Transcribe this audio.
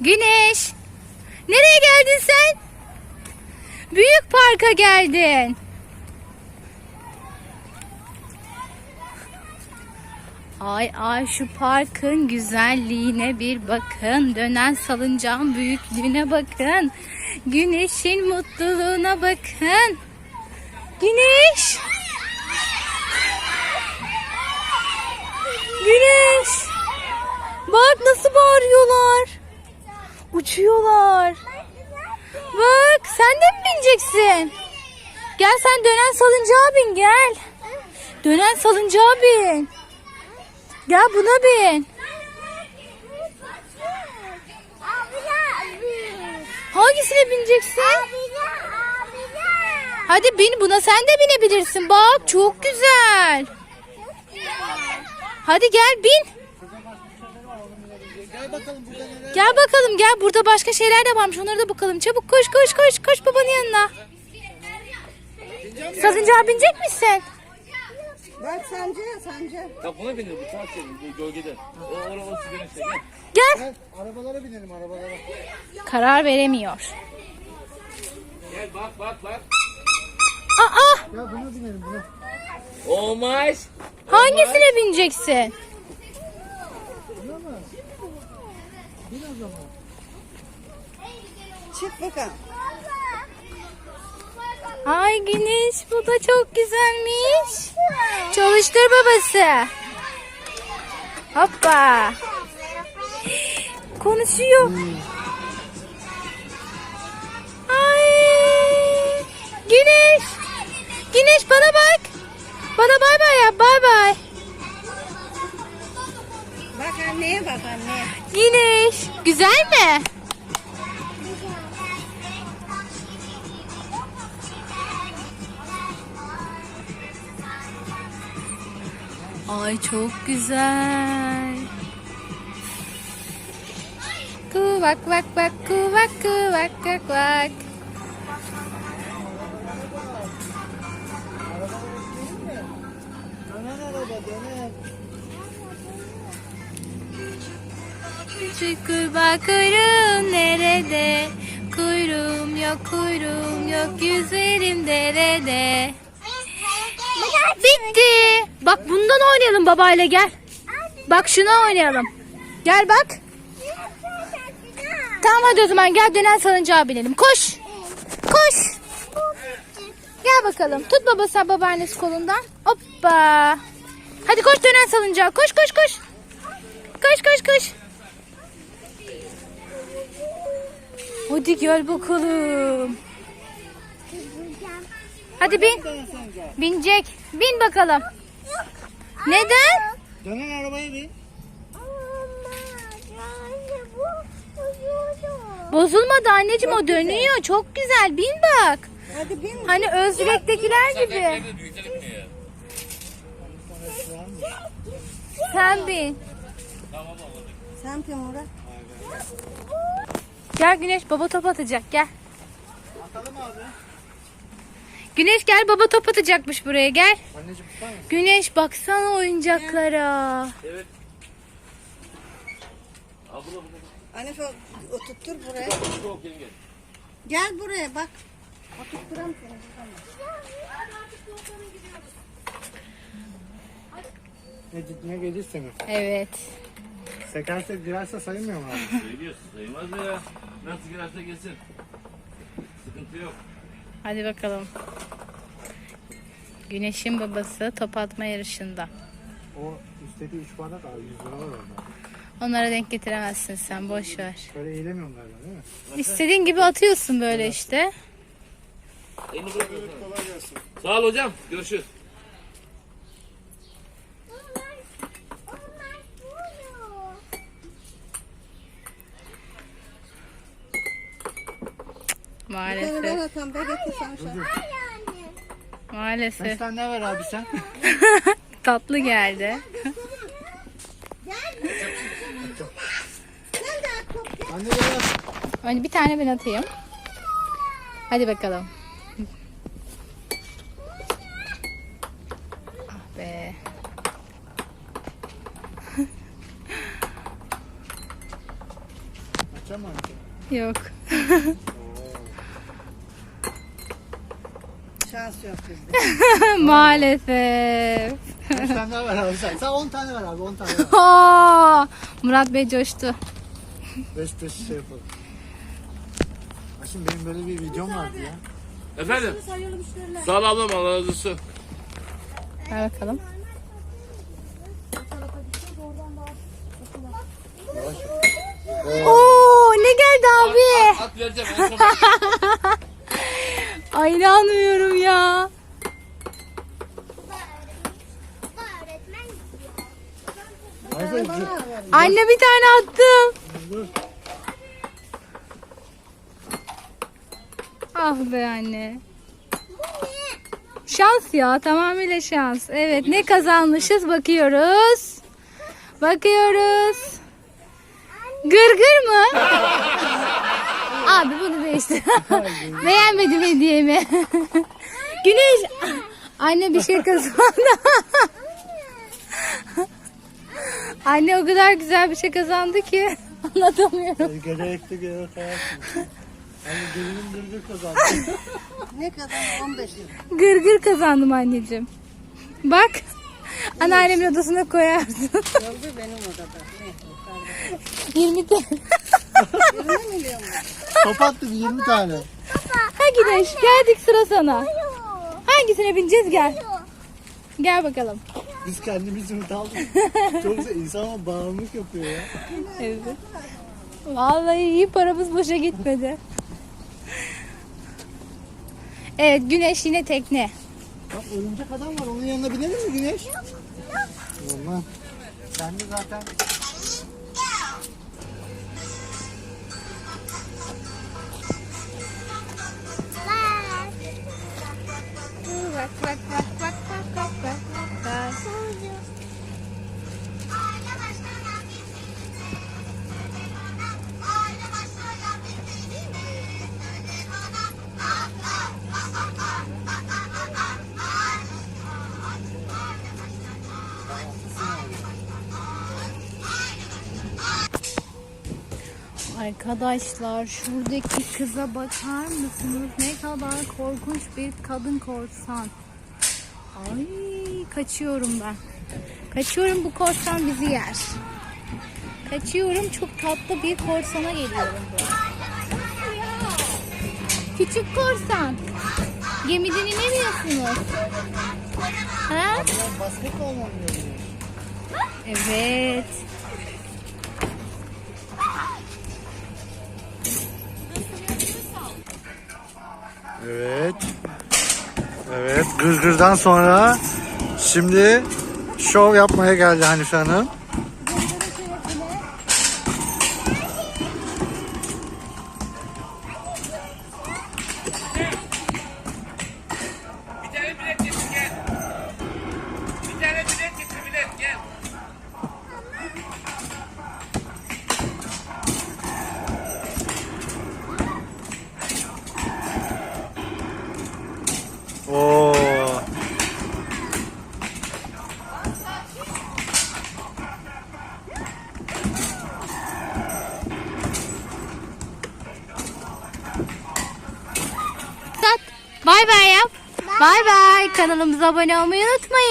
Güneş. Nereye geldin sen? Büyük parka geldin. Ay ay şu parkın güzelliğine bir bakın. Dönen salıncağın büyüklüğüne bakın. Güneşin mutluluğuna bakın. Güneş. Güneş. Bak nasıl bağırıyorlar. Uçuyorlar. Bak sen de mi bineceksin? Gel sen dönen salıncağa bin gel. Dönen salıncağa bin. Gel buna bin. Hangisine bineceksin? Hadi bin buna sen de binebilirsin. Bak çok güzel. Hadi gel bin. Gel bakalım burada neler. Gel bakalım gel burada başka şeyler de varmış onlara da bakalım. Çabuk koş koş koş koş babanın yanına. Salıncağa binecek misin? Bak sence sence. Ya buna binir bu saat senin bu gölgede. O orada o sigara işte gel. Gel. Gel arabalara binelim arabalara. Karar veremiyor. Gel bak bak bak. Aa Ya buna binelim buna. Olmaz. hangisine bineceksin? Buna mı? Bin o zaman. Çık bakalım. Ay Güneş bu da çok güzelmiş. Çalıştır babası. Hoppa. Konuşuyor. Ay. Güneş. Güneş bana bak. Bana bay bay yap bay bay. Bak anneye bak anneye. Güneş. Güzel mi? Ay çok güzel. Kuvak vak vak kuvak kuvak vak vak. Küçük nerede? Kuyruğum yok kuyruğum yok yüzlerim derede. Bitti. Bak bundan oynayalım babayla gel. Bak şuna oynayalım. Gel bak. Tamam hadi o zaman gel dönen salıncağa binelim. Koş. Koş. Gel bakalım. Tut babası babaannesi kolundan. Hoppa. Hadi koş dönen salıncağa. Koş koş koş. Koş koş koş. Hadi gel bakalım. Hadi bin. Binecek. Bin bakalım. Neden? Dönen arabaya bin. Bozulmadı anneciğim o dönüyor. Çok güzel. Bin bak. Hadi bin. Hani Özgür'dekiler gibi. Sen bin. Sen bin Murat. Gel Güneş baba top atacak gel. Atalım abi. Güneş gel baba top atacakmış buraya gel. Anneciğim tutar mısın? Güneş baksana oyuncaklara. Evet. Al bunu bunu. Hanife oturttur buraya. Şu gel. Gel buraya bak. Oturtturam seni. Ne, ne gelirse mi? Evet. Sekerse girerse sayılmıyor mu abi? Söylüyorsun sayılmaz mı ya? Nasıl girerse gelsin. Sıkıntı yok. Hadi bakalım. Güneş'in babası top atma yarışında. O üstteki 3 bardak abi 100 lira var orada. Onlara denk getiremezsin sen boş ver. Şöyle eğilemiyorum galiba değil mi? İstediğin gibi atıyorsun böyle işte. Elini bırak. Sağ ol hocam. Görüşürüz. Seni ben Maalesef. atam. Ben getir sana. Maalesef. Sen ne ver abi sen? Tatlı geldi. Anne biraz. Hani bir tane ben atayım. Hadi bakalım. Ah be. Anne? Yok. Şans yok bizde. Maalesef. Kaç tane ver abi sen? Sen 10 tane ver abi 10 tane ver. Aa, Murat Bey coştu. 5 5 şey yapalım. Ha Şimdi benim böyle bir videom vardı ya. Efendim? Sağ ol ablam Allah razı olsun. Ver bakalım. Oo, ne geldi abi? At vereceğim. en son- Ay inanmıyorum ya. Ayfer Anne bir tane attım. Ah be anne. Şans ya tamamıyla şans. Evet ne kazanmışız bakıyoruz. Bakıyoruz. Gırgır mı? Abi bunu değiştir. Beğenmedim hediyemi. Güneş. Anne bir şey kazandı. Anne o kadar güzel bir şey kazandı ki anlatamıyorum. Gerekli gerek. Hani gelinim gırgır kazandı. Ne kadar? 15 yıl. Gırgır kazandım anneciğim. Bak. Anneannemin odasına koyarsın. Oldu benim odada. Ne? 20 tane. 20 milyon mu? Top attım 20 tane. Ha Güneş geldik sıra sana. Hangisine bineceğiz gel. Gel bakalım. Biz kendimizi mi aldık? Çok güzel insan bağımlılık yapıyor ya. Evet. Vallahi iyi paramız boşa gitmedi. Evet Güneş yine tekne. Bak örümcek adam var onun yanına binelim mi Güneş? Olmaz. Sen de zaten bak bak bak Arkadaşlar şuradaki kıza bakar mısınız? Ne kadar korkunç bir kadın korsan. Ay kaçıyorum ben. Kaçıyorum bu korsan bizi yer. Kaçıyorum çok tatlı bir korsana geliyorum. Küçük korsan. Gemiden inemiyorsunuz. Ha? oynuyor Güneş? Evet. Evet. Evet gırgırdan sonra şimdi şov yapmaya geldi Hanife Hanım. Bay bay yap. Bay bay. Kanalımıza abone olmayı unutmayın.